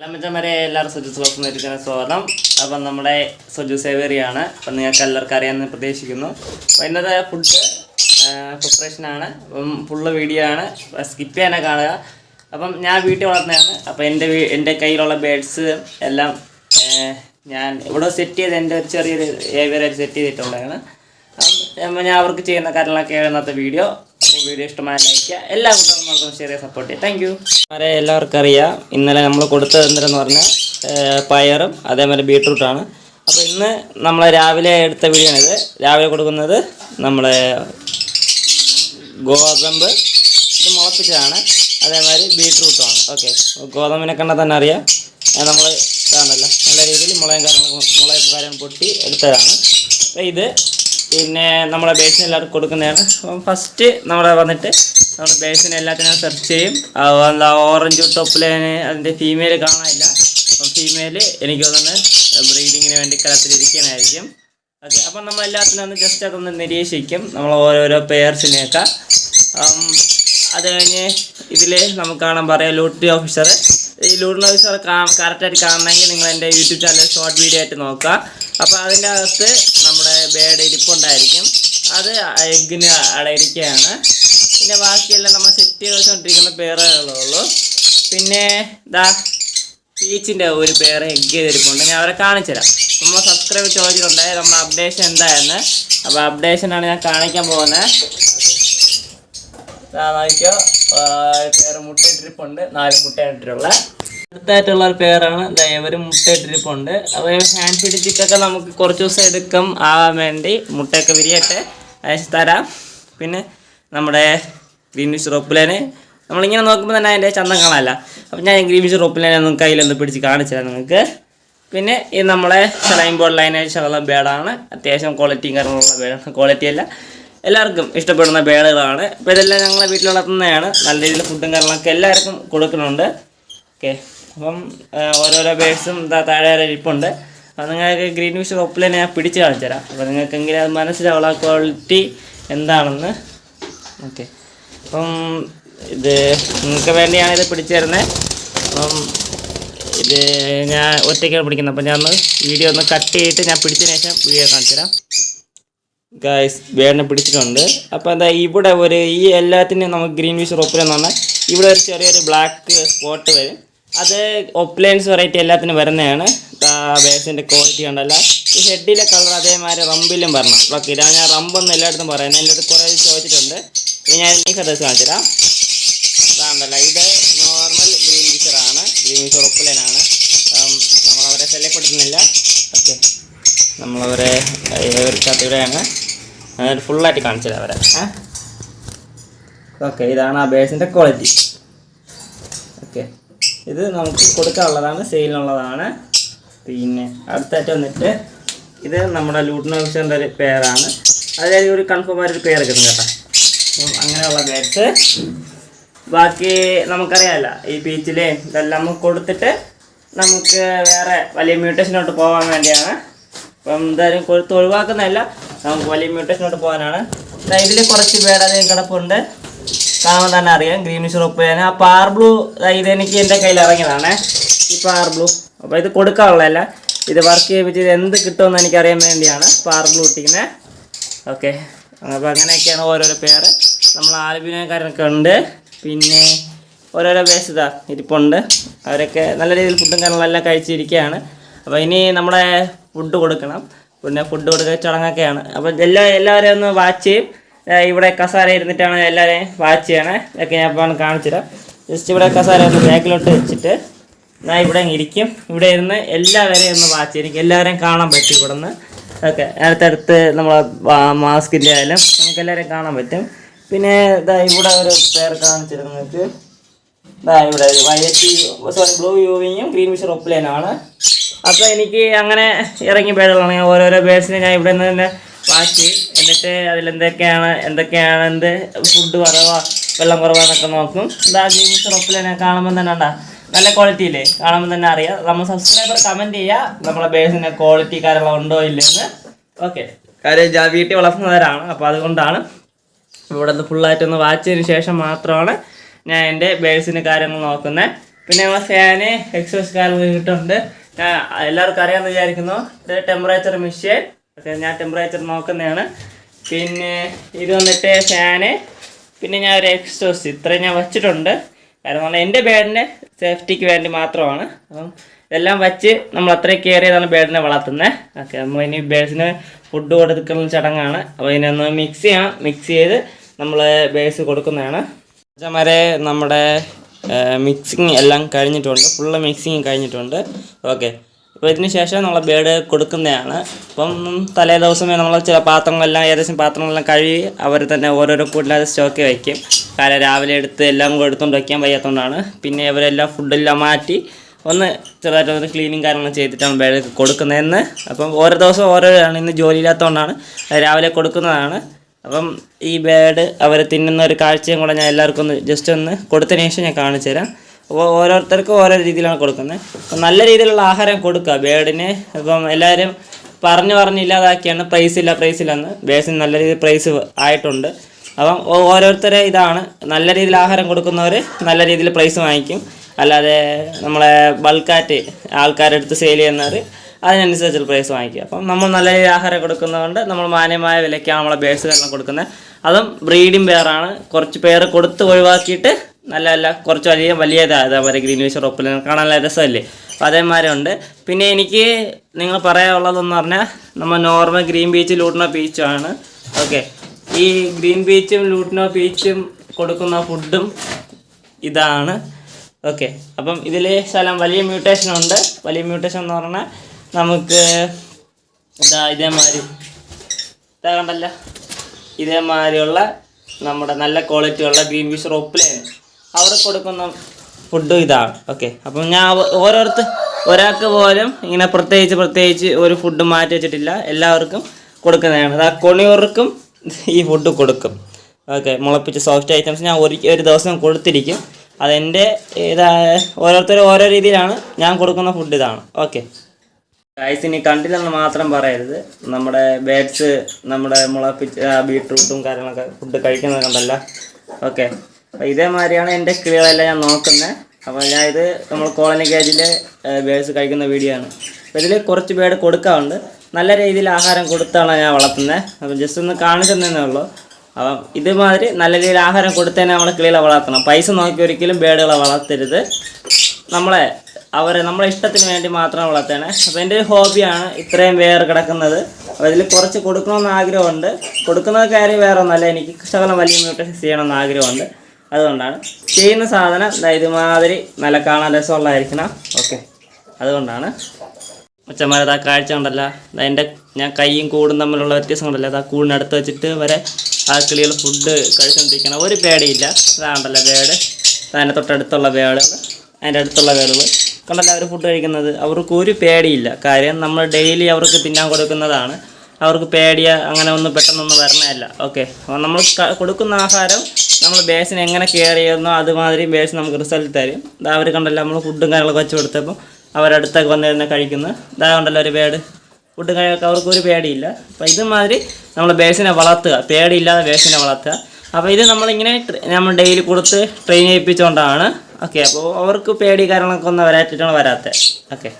ലമ്മച്ചന്മാരെ എല്ലാവരും സുജൂസ് ബോക്സ് സുഖം സ്വാഗതം. അപ്പം നമ്മുടെ സുജു സേവേറിയാണ്. അപ്പം നിങ്ങൾക്ക് എല്ലാവർക്കും അറിയാമെന്ന് പ്രതീക്ഷിക്കുന്നു. അപ്പം ഇന്നത്തെ ഫുഡ് പ്രിപ്പറേഷനാണ് അപ്പം ഫുള്ള് വീഡിയോ ആണ്. സ്കിപ്പ് ചെയ്യാനാണ് കാണുക. അപ്പം ഞാൻ വീട്ടിൽ വളർന്നതാണ്. അപ്പം എന്റെ എന്റെ കയ്യിലുള്ള ബേഡ്സ് എല്ലാം ഞാൻ ഇവിടെ സെറ്റ് ചെയ്ത് എന്റെ ഒരു ചെറിയൊരു ഏവിയറായിട്ട് സെറ്റ് ചെയ്തിട്ടുള്ളതാണ് അപ്പം ഞാൻ അവർക്ക് ചെയ്യുന്ന കാര്യങ്ങളൊക്കെ ഇന്നത്തെ വീഡിയോ വീഡിയോ ഇഷ്ടമായ ലൈക്ക് എല്ലാ കൂട്ടർക്കും ചെറിയ സപ്പോർട്ട് ചെയ്യുക. താങ്ക് യു വരെ എല്ലാവർക്കും അറിയാം. ഇന്നലെ നമ്മൾ കൊടുത്തത് എന്തെന്ന് പറഞ്ഞാൽ പയറും അതേപോലെ ബീട്രൂട്ടാണ് അപ്പോൾ ഇന്ന് നമ്മൾ രാവിലെ എടുത്ത വീഡിയോ ആണിത് രാവിലെ കൊടുക്കുന്നത് നമ്മളെ ഗോതമ്പ്. ഇത് മുളപ്പിച്ചതാണ്. അതേമാതിരി ബീട്രൂട്ടുമാണ് ഓക്കെ ഗോതമ്പിനെ കണ്ടാൽ തന്നെ അറിയാം. നമ്മൾ കാണല്ലോ നല്ല രീതിയിൽ മുളയും കാര്യങ്ങളും മുളയും കാര്യം പൊട്ടി എടുത്തതാണ്. ഇത് പിന്നെ നമ്മളെ ബേസിന് എല്ലാവർക്കും കൊടുക്കുന്നതാണ്. അപ്പം ഫസ്റ്റ് നമ്മളെ വന്നിട്ട് നമ്മൾ ബേസിന് എല്ലാത്തിനും സെർച്ച് ചെയ്യും. എന്താ ഓറഞ്ച് ടോപ്പിലേന് അതിന്റെ ഫീമെയിൽ കാണാനില്ല. അപ്പം ഫീമെയിൽ എനിക്ക് തോന്നുന്നത് ബ്രീഡിങ്ങിന് വേണ്ടി കളത്തിലിരിക്കാനായിരിക്കും ഓക്കെ അപ്പം നമ്മൾ എല്ലാത്തിനും ഒന്ന് ജസ്റ്റ് അതൊന്ന് നിരീക്ഷിക്കും. നമ്മൾ ഓരോരോ പെയർസിനെയൊക്കെ അത് കഴിഞ്ഞ് ഇതിൽ നമുക്ക് കാണാൻ പറയാം ലൂട്ടി ഓഫീസർ ഈ ലൂട്ടി ഓഫീസർ കറക്റ്റായിട്ട് കാണണമെങ്കിൽ നിങ്ങൾ എന്റെ യൂട്യൂബ് ചാനൽ ഷോർട്ട് വീഡിയോ ആയിട്ട് നോക്കുക. അപ്പോൾ അതിന്റെ അകത്ത് നമ്മുടെ ബേഡ് ഇരിപ്പുണ്ടായിരിക്കും. അത് എഗ്ഗിന് അടയിരിക്കുകയാണ്. പിന്നെ ബാക്കിയെല്ലാം നമ്മൾ സെറ്റ് ചെയ്ത് വെച്ചുകൊണ്ടിരിക്കുന്ന പേറുകളുള്ളൂ പിന്നെ ദാ പീച്ചിന്റെ ഒരു പേര് എഗ് ചെയ്തിരിപ്പുണ്ട്. ഞാൻ അവരെ കാണിച്ചു തരാം. നമ്മൾ സബ്സ്ക്രൈബ് ചോദിച്ചിട്ടുണ്ടായി. നമ്മൾ അപ്ഡേഷൻ എന്തായെന്ന്. അപ്പോൾ അപ്ഡേഷനാണ് ഞാൻ കാണിക്കാൻ പോകുന്നത്. നോക്കിയോ പേര് മുട്ടയിട്ടിരിപ്പുണ്ട് നാല് മുട്ടയിട്ടിട്ടുള്ള അടുത്തായിട്ടുള്ള ഒരു പേരാണ്. ദയവരും മുട്ട മുട്ടയിട്ടിരിപ്പുണ്ട്. അപ്പോൾ ഹാൻഡ് ഫീഡ് ചിക്കൊക്കെ നമുക്ക് കുറച്ച് ദിവസം എടുക്കും ആവാൻ വേണ്ടി. മുട്ടയൊക്കെ വിരിയട്ടെ. അയച്ചു തരാം. പിന്നെ നമ്മുടെ ഗ്രീൻ മിസ് റോപ്പിലേനെ. നമ്മളിങ്ങനെ നോക്കുമ്പോൾ തന്നെ അതിന്റെ ചന്തം കാണാനല്ല അപ്പം ഞാൻ ഗ്രീൻ മിസ് റോപ്പിലേനെ ഒന്ന് കയ്യിലൊന്ന് പിടിച്ച് കാണിച്ചു തരാം നിങ്ങൾക്ക്. പിന്നെ ഇത് നമ്മളെ സലൈൻ ബോർഡ് ലൈനേഴ്സുള്ള ബേഡാണ്. അത്യാവശ്യം ക്വാളിറ്റിയും കാര്യങ്ങളുള്ള ബേഡാണ്. ക്വാളിറ്റി അല്ല. എല്ലാവർക്കും ഇഷ്ടപ്പെടുന്ന ബേഡുകളാണ്. അപ്പോൾ ഇതെല്ലാം ഞങ്ങളെ വീട്ടിൽ വളർത്തുന്നതാണ് നല്ല രീതിയിൽ ഫുഡും കാര്യങ്ങളൊക്കെ എല്ലാവർക്കും കൊടുക്കുന്നുണ്ട്. ഓക്കെ അപ്പം ഓരോരോ ബേഡ്സും താഴെ ഇരിപ്പുണ്ട്. അപ്പം നിങ്ങൾക്ക് ഗ്രീൻ വിഷ് തന്നെ ഞാൻ പിടിച്ച് കാണിച്ചു തരാം. അപ്പോൾ നിങ്ങൾക്കെങ്കിലും അത് മനസ്സിലാവുള്ള ക്വാളിറ്റി എന്താണെന്ന്. ഓക്കെ. അപ്പം ഇത് നിങ്ങൾക്ക് വേണ്ടിയാണ് ഇത് പിടിച്ചു തരുന്നത്. അപ്പം ഇത് ഞാൻ ഒറ്റയ്ക്കാണ് പിടിക്കുന്നത്. അപ്പം ഞാൻ ഒന്ന് വീഡിയോ ഒന്ന് കട്ട് ചെയ്തിട്ട് ഞാൻ പിടിച്ചതിന് ശേഷം വീഡിയോ കാണിച്ചു തരാം. ഗായ്സ് വേടിനെ പിടിച്ചിട്ടുണ്ട്. അപ്പോൾ എന്താ ഇവിടെ ഒരു ഈ എല്ലാത്തിനും നമുക്ക് ഗ്രീൻ വിഷ് ഒപ്പിലെന്ന് പറഞ്ഞാൽ ഇവിടെ ഒരു ചെറിയൊരു ബ്ലാക്ക് സ്പോട്ട് വരും. അത് ഒപ്ലൈൻസ് വെറൈറ്റി എല്ലാത്തിനും വരുന്നതാണ്. ബേസിന്റെ ക്വാളിറ്റി ഉണ്ടല്ല ഈ ഹെഡിലെ കളർ അതേമാതിരി റമ്പിലും വരണം. ഓക്കെ ഇതാണ് ഞാൻ റമ്പൊന്നും എല്ലായിടത്തും പറയുന്നത് എന്റെ അടുത്ത് കുറേ ചോദിച്ചിട്ടുണ്ട്. ഞാൻ ഈ ഫെദേഴ്സ് കാണിച്ചുതരാം ഇതാണ്ടല്ലോ ഇത് നോർമൽ ഗ്രീൻ വിഷറാണ് ഗ്രീൻ വിഷർ ഒപ്ലൈനാണ് നമ്മളവരെ ശല്യപ്പെടുത്തുന്നില്ല. ഓക്കെ നമ്മളവരെ ഇവിടെയാണ് ഫുള്ളായിട്ട് കാണിച്ചു തരാം അവരെ. ഓക്കെ ഇതാണ് ആ ബേസിന്റെ ക്വാളിറ്റി. ഇത് നമുക്ക് കൊടുക്കാനുള്ളതാണ് സെയിലിനുള്ളതാണ്. പിന്നെ അടുത്തായിട്ട് വന്നിട്ട് ഇത് നമ്മുടെ ലൂട്ടിന് ഓഫീസറിന്റെ ഒരു പേരാണ്. അതായത് ഒരു കൺഫേം ആയൊരു പേര് കിട്ടും കേട്ടോ. അപ്പം അങ്ങനെയുള്ള ബേഡ്സ് ബാക്കി നമുക്കറിയാമല്ല ഈ ബീച്ചിലെ ഇതെല്ലാം കൊടുത്തിട്ട് നമുക്ക് വേറെ വലിയ മ്യൂട്ടേഷനോട്ട് പോകാൻ വേണ്ടിയാണ്. അപ്പം എന്തായാലും കൊടുത്ത് ഒഴിവാക്കുന്നതല്ല നമുക്ക് വലിയ മ്യൂട്ടേഷനോട്ട് പോകാനാണ്. ഇതിൽ കുറച്ച് പേട് അധികം കിടപ്പുണ്ട്. കാണാൻ തന്നെ അറിയാം. ഗ്രീനിഷ് തന്നെ ആ പാർ ബ്ലൂ ഇത് എനിക്ക് എന്റെ കയ്യിൽ ഇറങ്ങിയതാണ്. ഈ പാർ ബ്ലൂ അപ്പോൾ ഇത് കൊടുക്കാനുള്ളതല്ല. ഇത് വർക്ക് ചെയ്യിപ്പിച്ച് ഇത് എന്ത് കിട്ടുമെന്ന് എനിക്കറിയാൻ വേണ്ടിയാണ് പാർ ബ്ലൂ ഇട്ടിക്കുന്നത് ഓക്കെ അപ്പോൾ അങ്ങനെയൊക്കെയാണ് ഓരോരോ പേര് നമ്മൾ ആൽബിനക്കാരനൊക്കെ ഉണ്ട്. പിന്നെ ഓരോരോ പേസ് ഇരിപ്പുണ്ട്. അവരൊക്കെ നല്ല രീതിയിൽ ഫുഡും കാര്യങ്ങളെല്ലാം കഴിച്ചിരിക്കുകയാണ്. അപ്പോൾ ഇനി നമ്മുടെ ഫുഡ് കൊടുക്കണം. പിന്നെ ഫുഡ് കൊടുക്കുന്ന ചടങ്ങൊക്കെയാണ്. അപ്പോൾ എല്ലാ എല്ലാവരെയും ഒന്ന് വാച്ച് ചെയ്യും. ഇവിടെ കസാര ഇരുന്നിട്ടാണ് എല്ലാവരെയും വാച്ച് ചെയ്യണേ ഇതൊക്കെ ഞാൻ ഇപ്പോൾ കാണിച്ചു തരാം ജസ്റ്റ് ഇവിടെ കസാര ഒന്ന് ബാക്കിലോട്ട് വെച്ചിട്ട് ഞാൻ ഇവിടെ ഇരിക്കും. ഇവിടെ ഇരുന്ന് എല്ലാവരെയും ഒന്ന് വാച്ച് ചെയ്യും എല്ലാവരെയും കാണാൻ പറ്റും ഇവിടെ നിന്ന് ഓക്കെ അടുത്തടുത്ത് നമ്മളെ മാസ്കിന്റെ ആയാലും നമുക്ക് എല്ലാവരെയും കാണാൻ പറ്റും. പിന്നെ ഇതാ ഇവിടെ ഒരു പേർ കാണിച്ചിരുന്നു നിങ്ങൾക്ക് ഇതാ ഇവിടെ വയറ്റി സോറി ബ്ലൂ യൂവിങ്ങും ഗ്രീൻ വിഷർ ഒപ്പിലേനാണ് അപ്പോൾ എനിക്ക് അങ്ങനെ ഇറങ്ങി ഞാൻ ഓരോരോ ബേഡ്സിനെ ഞാൻ ഇവിടെ നിന്ന് തന്നെ വാച്ച് എന്നിട്ട് അതിലെന്തൊക്കെയാണ് എന്തൊക്കെയാണ് എന്ത് ഫുഡ് കുറവാ വെള്ളം കുറവാന്നൊക്കെ നോക്കും. ഇതാ ഗെയിം ഷോപ്പിൽ തന്നെ കാണുമ്പോൾ തന്നെ ഉണ്ടാ നല്ല ക്വാളിറ്റി ഇല്ലേ? കാണുമ്പോൾ തന്നെ അറിയാം. നമ്മൾ സബ്സ്ക്രൈബർ കമന്റ് ചെയ്യുക നമ്മളെ ബേസിന്റെ ക്വാളിറ്റി കാര്യങ്ങൾ ഉണ്ടോ ഇല്ലെന്ന്. ഓക്കെ കാര്യം വീട്ടിൽ വളർത്തുന്നവരാണ്. അപ്പോൾ അതുകൊണ്ടാണ് ഇവിടെ നിന്ന് ഫുള്ളായിട്ടൊന്ന് വാച്ച് വാച്ചതിന് ശേഷം മാത്രമാണ് ഞാൻ എന്റെ ബേഴ്സിന്റെ കാര്യങ്ങൾ നോക്കുന്നത്. പിന്നെ നമ്മളെ ഫാന് എക്സോസ് കാര്യങ്ങൾ കിട്ടുന്നുണ്ട്. ഞാൻ എല്ലാവർക്കും അറിയാമെന്ന് വിചാരിക്കുന്നു. ടെമ്പറേച്ചർ മെഷീൻ ഓക്കെ ഞാൻ ടെമ്പറേച്ചർ നോക്കുന്നതാണ്. പിന്നെ ഇത് വന്നിട്ട് ഫാന് പിന്നെ ഞാൻ ഒരു എക്സ്റ്റോസ് ഇത്രയും ഞാൻ വച്ചിട്ടുണ്ട്. കാരണം എന്റെ ബേഡിന്റെ സേഫ്റ്റിക്ക് വേണ്ടി മാത്രമാണ്. അപ്പം ഇതെല്ലാം വെച്ച് നമ്മൾ അത്രയും കെയർ ചെയ്താണ് ബേഡിനെ വളർത്തുന്നത് ഓക്കെ നമ്മൾ ഇനി ബേഡ്സിന് ഫുഡ് കൊടുക്കുന്ന ചടങ്ങാണ്. അപ്പോൾ ഇതിനൊന്ന് മിക്സ് ചെയ്യാം. മിക്സ് ചെയ്ത് നമ്മൾ ബേസ് കൊടുക്കുന്നതാണ്. അച്ഛന്മാരെ നമ്മുടെ മിക്സിങ് എല്ലാം കഴിഞ്ഞിട്ടുണ്ട്. ഫുള്ള് മിക്സിങ് കഴിഞ്ഞിട്ടുണ്ട്. ഓക്കെ. അപ്പോൾ ഇതിന് ശേഷം നമ്മൾ ബേഡ് കൊടുക്കുന്നതാണ്. അപ്പം തലേ ദിവസമേ നമ്മൾ ചില പാത്രങ്ങളെല്ലാം ഏകദേശം പാത്രങ്ങളെല്ലാം കഴുകി അവർ തന്നെ ഓരോരോ കൂട്ടിലത് സ്റ്റോക്കി വയ്ക്കും കാരണം രാവിലെ എടുത്ത് എല്ലാം കൂടെ എടുത്തുകൊണ്ട് വയ്ക്കാൻ വയ്യാത്തതുകൊണ്ടാണ് പിന്നെ ഇവരെല്ലാം ഫുഡെല്ലാം മാറ്റി ഒന്ന് ചെറുതായിട്ട് ഒന്ന് ക്ലീനിങ് കാര്യങ്ങൾ ചെയ്തിട്ടാണ് ബേഡ് കൊടുക്കുന്നതെന്ന്. അപ്പം ഓരോ ദിവസം ഓരോ ആണ് ഇന്ന് ജോലി ഇല്ലാത്തതുകൊണ്ടാണ് രാവിലെ കൊടുക്കുന്നതാണ്. അപ്പം ഈ ബേഡ് അവർ തിന്നുന്ന ഒരു കാഴ്ചയും കൂടെ ഞാൻ എല്ലാവർക്കും ഒന്ന് ജസ്റ്റ് ഒന്ന് കൊടുത്തതിന് ശേഷം ഞാൻ കാണിച്ചു തരാം ഓരോരുത്തർക്കും ഓരോ രീതിയിലാണ് കൊടുക്കുന്നത്. അപ്പം നല്ല രീതിയിലുള്ള ആഹാരം കൊടുക്കുക. ബേഡിന് ഇപ്പം എല്ലാവരും പറഞ്ഞ് പറഞ്ഞ് ഇല്ലാതാക്കിയാണ് പ്രൈസ് ഇല്ല പ്രൈസ് ഇല്ലെന്ന് ബേസിന് നല്ല രീതിയിൽ പ്രൈസ് ആയിട്ടുണ്ട്. അപ്പം ഓരോരുത്തരെ ഇതാണ്. നല്ല രീതിയിൽ ആഹാരം കൊടുക്കുന്നവർ നല്ല രീതിയിൽ പ്രൈസ് വാങ്ങിക്കും. അല്ലാതെ നമ്മളെ ബൾക്കായിട്ട് ആൾക്കാരെടുത്ത് സെയിൽ ചെയ്യുന്നവർ അതിനനുസരിച്ചുള്ള പ്രൈസ് വാങ്ങിക്കുക അപ്പം നമ്മൾ നല്ല രീതിയിൽ ആഹാരം കൊടുക്കുന്നതുകൊണ്ട് നമ്മൾ മാന്യമായ വിലയ്ക്കാണ് നമ്മളെ ബേസ് കാരണം കൊടുക്കുന്നത്. അതും ബ്രീഡിംഗ് പെയറാണ് കുറച്ച് പേര് കൊടുത്ത് ഒഴിവാക്കിയിട്ട് നല്ല നല്ല കുറച്ച് വലിയ വലിയ അതേപോലെ ഗ്രീൻ വിഷർ റോപ്പിൽ കാണാൻ നല്ല രസമല്ലേ? അപ്പോൾ അതേമാതിരി ഉണ്ട് പിന്നെ എനിക്ക് നിങ്ങൾ പറയാനുള്ളതെന്ന് പറഞ്ഞാൽ നമ്മൾ നോർമൽ ഗ്രീൻ ബീച്ച് ലൂട്ടിനോ ബീച്ചുമാണ് ഓക്കെ ഈ ഗ്രീൻ ബീച്ചും ലൂട്ടിനോ ബീച്ചും കൊടുക്കുന്ന ഫുഡും ഇതാണ്. ഓക്കെ അപ്പം ഇതിൽ സ്ഥലം വലിയ മ്യൂട്ടേഷൻ ഉണ്ട്. വലിയ മ്യൂട്ടേഷൻ എന്ന് പറഞ്ഞാൽ നമുക്ക് ഇതാ ഇതേമാതിരി ഇതാ കണ്ടല്ല. ഇതേമാതിരിയുള്ള നമ്മുടെ നല്ല ക്വാളിറ്റിയുള്ള ഗ്രീൻ ഫിഷ് റോപ്പിലാണ് അവിടെ കൊടുക്കുന്ന ഫുഡും ഇതാണ്. ഓക്കെ അപ്പം ഞാൻ ഓരോരുത്തർ ഒരാൾക്ക് പോലും ഇങ്ങനെ പ്രത്യേകിച്ച് പ്രത്യേകിച്ച് ഒരു ഫുഡ് മാറ്റി വെച്ചിട്ടില്ല. എല്ലാവർക്കും കൊടുക്കുന്നതാണ്. ആ കൊണിയോർക്കും ഈ ഫുഡ് കൊടുക്കും. ഓക്കെ മുളപ്പിച്ച സോഫ്റ്റ് ഐറ്റംസ് ഞാൻ ഒരു ഒരു ദിവസം കൊടുത്തിരിക്കും. അതെന്റെ ഇതാ ഓരോരുത്തരും ഓരോ രീതിയിലാണ് ഞാൻ കൊടുക്കുന്ന ഫുഡ് ഇതാണ്. ഓക്കെ ഗൈസ് ഇനി കണ്ടില്ലെന്ന് മാത്രം പറയരുത്. നമ്മുടെ ബേഡ്സ് നമ്മുടെ മുളപ്പിച്ച ബീട്രൂട്ടും കാര്യങ്ങളൊക്കെ ഫുഡ് കഴിക്കുന്നത് കണ്ടല്ല ഓക്കെ അപ്പോൾ ഇതേമാതിരിയാണ് എന്റെ കിളികളെല്ലാം ഞാൻ നോക്കുന്നത്. അപ്പോൾ ഞാൻ ഇത് നമ്മൾ കോളനി കേജിലെ ബേഴ്സ് കഴിക്കുന്ന വീഡിയോ ആണ്. അപ്പോൾ ഇതിൽ കുറച്ച് ബേഡ് കൊടുക്കാറുണ്ട്. നല്ല രീതിയിൽ ആഹാരം കൊടുത്താണ് ഞാൻ വളർത്തുന്നത്. അപ്പം ജസ്റ്റ് ഒന്ന് കാണിച്ചു തന്നേ ഉള്ളൂ. അപ്പം ഇതുമാതിരി നല്ല രീതിയിൽ ആഹാരം കൊടുത്തേനെ നമ്മൾ കിളികളെ വളർത്തണം. പൈസ നോക്കി ഒരിക്കലും ബേഡുകളെ വളർത്തരുത്. നമ്മളെ അവരെ നമ്മളെ ഇഷ്ടത്തിന് വേണ്ടി മാത്രം വളർത്തണേ അപ്പോൾ എന്റെ ഒരു ഹോബിയാണ് ഇത്രയും വേർ കിടക്കുന്നത്. അപ്പോൾ ഇതിൽ കുറച്ച് കൊടുക്കണമെന്ന് ആഗ്രഹമുണ്ട്. കൊടുക്കുന്ന കാര്യം വേറെ ഒന്നല്ല എനിക്ക് ശകലം വലിയ മ്യൂട്ടേഷൻ ചെയ്യണമെന്ന് ആഗ്രഹമുണ്ട്. അതുകൊണ്ടാണ്. ചെയ്യുന്ന സാധനം ഇതുമാതിരി നല്ല കാണാൻ രസമുള്ളതായിരിക്കണം. ഓക്കെ. അതുകൊണ്ടാണ്. മച്ചന്മാരത് ആ കാഴ്ച കണ്ടല്ല. അതിന്റെ ഞാൻ കൈയും കൂടും തമ്മിലുള്ള വ്യത്യാസം ഉണ്ടല്ലോ അത് ആ കൂടിനടുത്ത് വെച്ചിട്ട് വരെ ആ കിളികൾ ഫുഡ് കഴിച്ചുകൊണ്ടിരിക്കണം ഒരു പേടിയില്ല. അതാണ്ടല്ലോ ബേഡ് അതിന്റെ തൊട്ടടുത്തുള്ള ബേഡുകൾ അതിന്റെ അടുത്തുള്ള പേടുകൾ കണ്ടല്ലോ അവർ ഫുഡ് കഴിക്കുന്നത്. അവർക്ക് ഒരു പേടിയില്ല. കാര്യം നമ്മൾ ഡെയിലി അവർക്ക് തിന്നാൻ കൊടുക്കുന്നതാണ്. അവർക്ക് പേടിയ അങ്ങനെ ഒന്നും പെട്ടെന്നൊന്നും വരണമല്ല ഓക്കെ നമ്മൾ കൊടുക്കുന്ന ആഹാരം നമ്മൾ ബേസിന് എങ്ങനെ കെയർ ചെയ്യുന്നോ അതുമാതിരി ബേസ് നമുക്ക് റിസൾട്ട് തരും. ഇതാ അവർ കണ്ടല്ലോ നമ്മൾ ഫുഡും കാര്യങ്ങളൊക്കെ വെച്ച് കൊടുത്തപ്പോൾ അവരടുത്തൊക്കെ വന്ന് തന്നെ കഴിക്കുന്നത് ഇതാ കണ്ടല്ലോ ഒരു പേട്. ഫുഡ് കഴിയൊക്കെ അവർക്ക് ഒരു പേടിയില്ല. അപ്പോൾ ഇതുമാതിരി നമ്മൾ ബേസിനെ വളർത്തുക. പേടിയില്ലാതെ ബേസിനെ വളർത്തുക. അപ്പോൾ ഇത് നമ്മളിങ്ങനെ നമ്മൾ ഡെയിലി കൊടുത്ത് ട്രെയിൻ ചെയ്യിപ്പിച്ചുകൊണ്ടാണ് ഓക്കെ അപ്പോൾ അവർക്ക് പേടി കാര്യങ്ങളൊക്കെ ഒന്നും വരാറ്റിട്ടാണ് വരാത്തത്. ഓക്കെ